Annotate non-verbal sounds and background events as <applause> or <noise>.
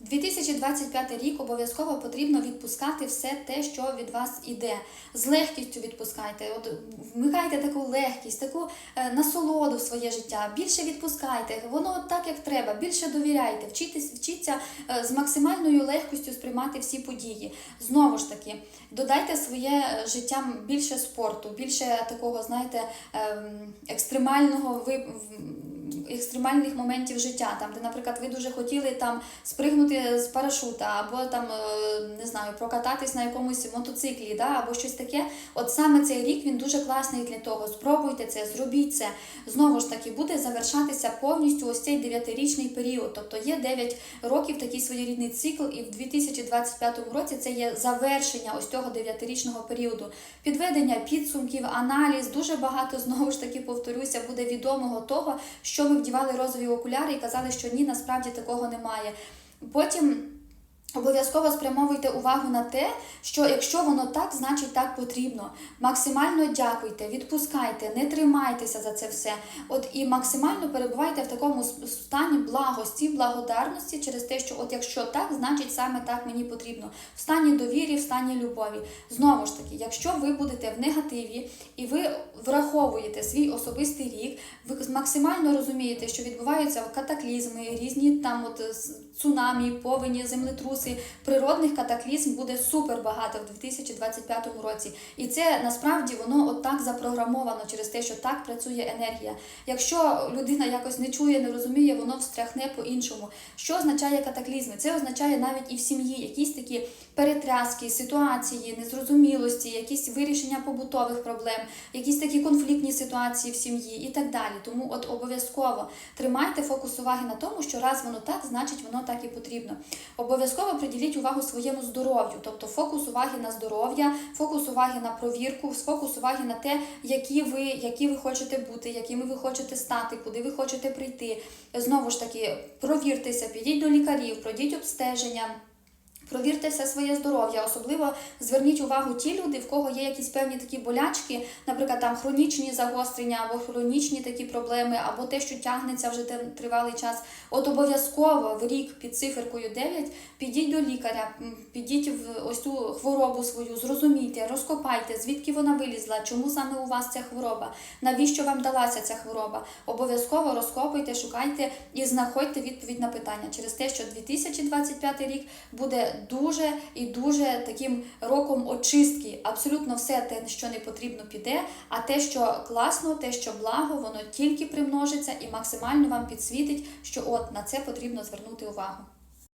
2025 рік обов'язково потрібно відпускати все те, що від вас іде. З легкістю відпускайте. От вмикайте таку легкість, таку е, насолоду в своє життя. Більше відпускайте. Воно так, як треба. Більше довіряйте. Вчитесь, вчіться е, з максимальною легкістю сприймати всі події. Знову ж таки, додайте своє е, життя більше спорту, більше такого, знаєте, ем, екстремального екстремальних моментів життя, там, де, наприклад, ви дуже хотіли там спригнути з парашута, або там е, не знаю, прокататись на якомусь мотоциклі, да, або щось таке. От саме цей рік він дуже класний для того. Спробуйте це, зробіть це. Знову ж таки, буде завершатися повністю ось цей дев'ятирічний період. Тобто є 9 років такий своєрідний цикл, і в 2025 році це є завершення ось цього дев'ятирічного періоду. Підведення підсумків, аналіз, дуже багато <laughs> знову ж таки повторюся, буде відомого того, що ви вдівали розові окуляри і казали, що ні, насправді такого немає. Потім. Обов'язково спрямовуйте увагу на те, що якщо воно так, значить так потрібно. Максимально дякуйте, відпускайте, не тримайтеся за це все. От і максимально перебувайте в такому стані благості, благодарності через те, що от якщо так, значить саме так мені потрібно. В стані довірі, в стані любові. Знову ж таки, якщо ви будете в негативі і ви враховуєте свій особистий рік, ви максимально розумієте, що відбуваються катаклізми, різні там от цунамі, повені, землетруси, природних катаклізм буде супер багато в 2025 році. І це насправді воно отак запрограмовано через те, що так працює енергія. Якщо людина якось не чує, не розуміє, воно встряхне по-іншому. Що означає катаклізми? Це означає навіть і в сім'ї якісь такі перетряски, ситуації, незрозумілості, якісь вирішення побутових проблем, якісь такі конфліктні ситуації в сім'ї і так далі. Тому от обов'язково тримайте фокус уваги на тому, що раз воно так, значить воно так і потрібно. Обов'язково приділіть увагу своєму здоров'ю, тобто фокус уваги на здоров'я, фокус уваги на провірку, фокус уваги на те, які ви, які ви хочете бути, якими ви хочете стати, куди ви хочете прийти. Знову ж таки, провіртеся, підіть до лікарів, пройдіть обстеження. Провірте все своє здоров'я, особливо зверніть увагу ті люди, в кого є якісь певні такі болячки, наприклад, там хронічні загострення або хронічні такі проблеми, або те, що тягнеться вже тривалий час. От обов'язково в рік під циферкою 9 підіть до лікаря, підіть в ось цю хворобу свою, зрозумійте, розкопайте, звідки вона вилізла, чому саме у вас ця хвороба, навіщо вам далася ця хвороба. Обов'язково розкопуйте, шукайте і знаходьте відповідь на питання через те, що 2025 рік буде дуже і дуже таким роком очистки. Абсолютно все те, що не потрібно, піде. А те, що класно, те, що благо, воно тільки примножиться і максимально вам підсвітить, що от на це потрібно звернути увагу.